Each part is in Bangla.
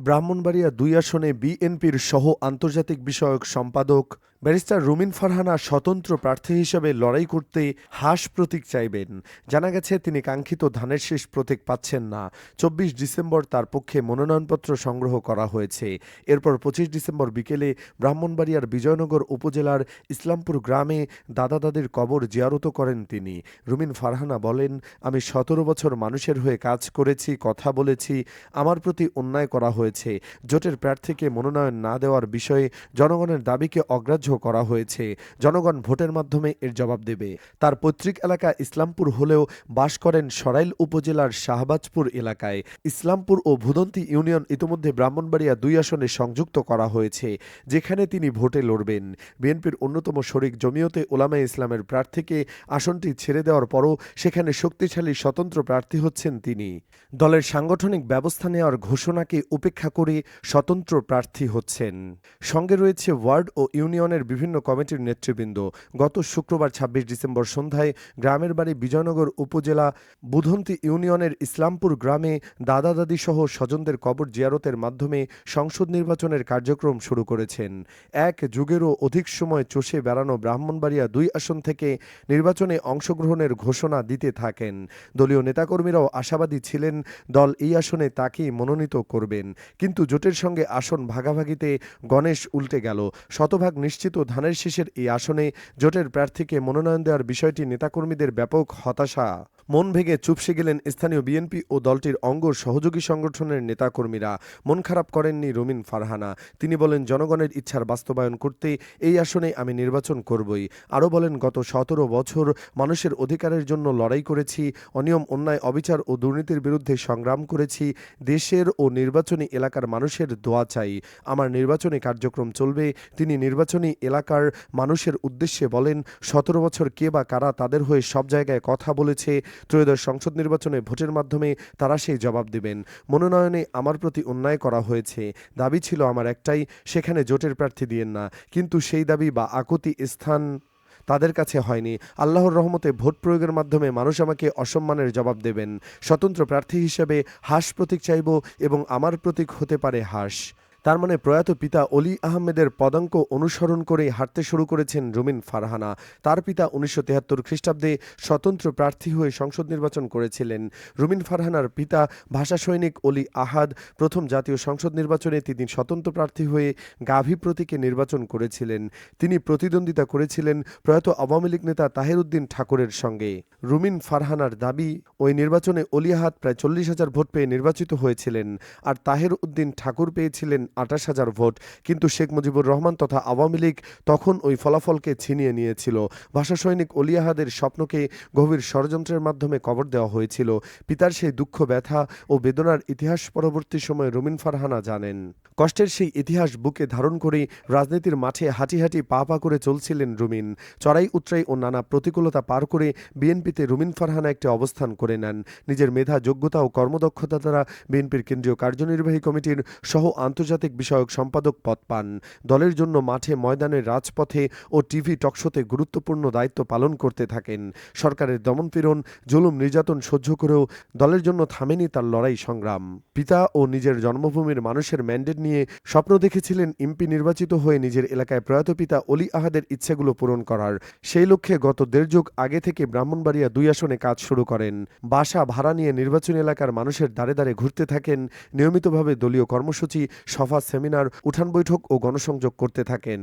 ব্রাহ্মণবাড়িয়া দুই আসনে বিএনপির সহ আন্তর্জাতিক বিষয়ক সম্পাদক ব্যারিস্টার রুমিন ফারহানা স্বতন্ত্র প্রার্থী হিসেবে লড়াই করতে হাস প্রতীক চাইবেন। জানা গেছে, তিনি কাঙ্ক্ষিত ধানের শেষ প্রতীক পাচ্ছেন না। চব্বিশ ডিসেম্বর তার পক্ষে মনোনয়নপত্র সংগ্রহ করা হয়েছে। এরপর পঁচিশ ডিসেম্বর বিকেলে ব্রাহ্মণবাড়িয়ার বিজয়নগর উপজেলার ইসলামপুর গ্রামে দাদা দাদির কবর জিয়ারত করেন তিনি। রুমিন ফারহানা বলেন, আমি সতেরো বছর মানুষের হয়ে কাজ করেছি, কথা বলেছি, আমার প্রতি অন্যায় করা হয়েছে। জোটের প্রার্থীকে মনোনয়ন না দেওয়ার বিষয়ে জনগণের দাবিকে অগ্রাহ্য করা হয়েছে। জনগণ ভোটের মাধ্যমে এর জবাব দেবে। তার পৈতৃক এলাকা ইসলামপুর হলেও বাস করেন সরাইল উপজেলার শাহবাজপুর এলাকায়। ইসলামপুর ও ভুদন্তি ইউনিয়ন ইতিমধ্যে ব্রাহ্মণবাড়িয়া দুই আসনে সংযুক্ত করা হয়েছে, যেখানে তিনি ভোটে লড়বেন। বিএনপির অন্যতম শরিক জমিয়তে ওলামা ইসলামের প্রার্থীকে আসনটি ছেড়ে দেওয়ার পরও সেখানে শক্তিশালী স্বতন্ত্র প্রার্থী হচ্ছেন তিনি। দলের সাংগঠনিক ব্যবস্থা নেওয়ার ঘোষণাকে উপেক্ষা করে স্বতন্ত্র প্রার্থী হচ্ছেন। সঙ্গে রয়েছে ওয়ার্ড ও ইউনিয়নের বিভিন্ন কমিটির নেতৃবৃন্দ। গত শুক্রবার ছাব্বিশ ডিসেম্বর সন্ধ্যায় গ্রামের বাড়ি বিজয়নগর উপজেলা বুধন্তি ইউনিয়নের ইসলামপুর গ্রামে দাদা দাদি সহ স্বজনদের কবর জিয়ারতের মাধ্যমে সংসদ নির্বাচনের কার্যক্রম শুরু করেছেন। এক যুগেরও অধিক সময় চষে বেড়ানো ব্রাহ্মণবাড়িয়া দুই আসন থেকে নির্বাচনে অংশগ্রহণের ঘোষণা দিতে থাকেন। দলীয় নেতাকর্মীরাও আশাবাদী ছিলেন, দল এই আসনে তাকেই মনোনীত করবেন। কিন্তু জোটের সঙ্গে আসন ভাগাভাগিতে গণেশ উল্টে গেল। শতভাগ নিশ্চিত ধানের শীষের এই আসনে জোটের প্রার্থীকে মনোনয়ন দেওয়ার বিষয়টি নেতাকর্মীদের ব্যাপক হতাশা। মন ভেঙে চুপসে গেলেন স্থানীয় বিএনপি ও দলটির অঙ্গ সহযোগী সংগঠনের নেতাকর্মীরা। মন খারাপ করেননি রুমিন ফারহানা। তিনি বলেন, জনগণের ইচ্ছার বাস্তবায়ন করতে এই আসনে আমি নির্বাচন করবই। আরও বলেন, গত সতেরো বছর মানুষের অধিকারের জন্য লড়াই করেছি, অনিয়ম, অন্যায়, অবিচার ও দুর্নীতির বিরুদ্ধে সংগ্রাম করেছি, দেশের ও নির্বাচনী এলাকার মানুষের দোয়া চাই। আমার নির্বাচনী কার্যক্রম চলবে, তিনি নির্বাচনী এলাকার মানুষের উদ্দেশ্যে বলেন, সতেরো বছর কে বা কারা তাদের হয়ে সব জায়গায় কথা বলেছে ত্রয়োদশ সংসদ নির্বাচনে ভোটের মাধ্যমে তারা সেই জবাব দেবেন। মনোনয়নে আমার প্রতি অন্যায় করা হয়েছে। দাবি ছিল আমার একটাই, সেখানে জোটের প্রার্থী দিয়েন না। কিন্তু সেই দাবি বা আকুতি স্থান তাদের কাছে হয়নি। আল্লাহর রহমতে ভোট প্রয়োগের মাধ্যমে মানুষ আমাকে অসম্মানের জবাব দেবেন। স্বতন্ত্র প্রার্থী হিসেবে হাস প্রতীক চাইব এবং আমার প্রতীক হতে পারে হাস। তার মানে প্রয়াত পিতা অলি আহমেদের পদাঙ্ক অনুসরণ করে হাঁটতে শুরু করেছেন রুমিন ফারহানা। তার পিতা উনিশশো তেহাত্তর খ্রিস্টাব্দে স্বতন্ত্র প্রার্থী হয়ে সংসদ নির্বাচন করেছিলেন। রুমিন ফারহানার পিতা, ভাষা সৈনিক অলি আহাদ, প্রথম জাতীয় সংসদ নির্বাচনে তিনি স্বতন্ত্র প্রার্থী হয়ে গাভী প্রতীকে নির্বাচন করেছিলেন। তিনি প্রতিদ্বন্দ্বিতা করেছিলেন প্রয়াত আওয়ামী লীগ নেতা তাহের উদ্দিন ঠাকুরের সঙ্গে। রুমিন ফারহানার দাবি, ওই নির্বাচনে অলি আহাদ প্রায় চল্লিশ হাজার ভোট পেয়ে নির্বাচিত হয়েছিলেন, আর তাহের উদ্দিন ঠাকুর পেয়েছিলেন আঠাশ হাজার ভোট। কিন্তু শেখ মুজিবুর রহমান তথা আওয়ামী লীগ তখন ওই ফলাফলকে ছিনিয়ে নিয়েছিল। ভাষা সৈনিক অলিয়াহাদের স্বপ্নকে গভীর ষড়যন্ত্রের মাধ্যমে কবর দেওয়া হয়েছিল। পিতার সেই দুঃখ, ব্যথা ও বেদনার ইতিহাস পরবর্তী সময়ে রুমিন ফারহানা জানেন। কষ্টের সেই ইতিহাস বুকে ধারণ করে রাজনীতির মাঠে হাঁটি হাঁটি পা পা করে চলছিলেন রুমিন। চড়াই উতরাই ও নানা প্রতিকূলতা পার করে বিএনপিতে রুমিন ফারহানা একটি অবস্থান করে নেন। নিজের মেধা, যোগ্যতা ও কর্মদক্ষতা দ্বারা বিএনপির কেন্দ্রীয় কার্যনির্বাহী কমিটির সহ আন্তর্জাতিক বিষয়ক সম্পাদক পদ পান। দলের জন্য মাঠে ময়দানে রাজপথে ও টিভি টকশোতে গুরুত্বপূর্ণ দায়িত্ব পালন করতে থাকেন। সরকারের দমনপীড়ন জুলুম নির্যাতন সহ্য করেও দলের জন্য থামেনি তার লড়াই সংগ্রাম। পিতা ও নিজের জন্মভূমির মানুষের ম্যান্ডেট নিয়ে স্বপ্ন দেখেছিলেন এমপি নির্বাচিত হয়ে নিজের এলাকায় প্রয়াত পিতা অলি আহাদের ইচ্ছেগুলো পূরণ করার। সেই লক্ষ্যে গত দেড় যুগ আগে থেকে ব্রাহ্মণবাড়িয়া দুই আসনে কাজ শুরু করেন। বাসা ভাড়া নিয়ে নির্বাচনী এলাকার মানুষের দ্বারে দ্বারে ঘুরতে থাকেন। নিয়মিতভাবে দলীয় কর্মসূচি সভা, সেমিনার, উঠান বৈঠক ও গণসংযোগ করতে থাকেন।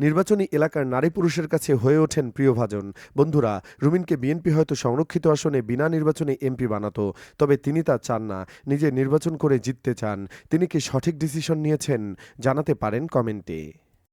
নির্বাচনী এলাকার নারী পুরুষের কাছে হয়ে ওঠেন প্রিয়ভাজন বন্ধুরা, রুমিনকে বিএনপি হয়তো সংরক্ষিত আসনে বিনা নির্বাচনে এমপি বানাতো, তবে তিনি তা চান না, নিজে নির্বাচন করে জিততে চান। তিনি কি সঠিক ডিসিশন নিয়েছেন জানাতে পারেন কমেন্টে।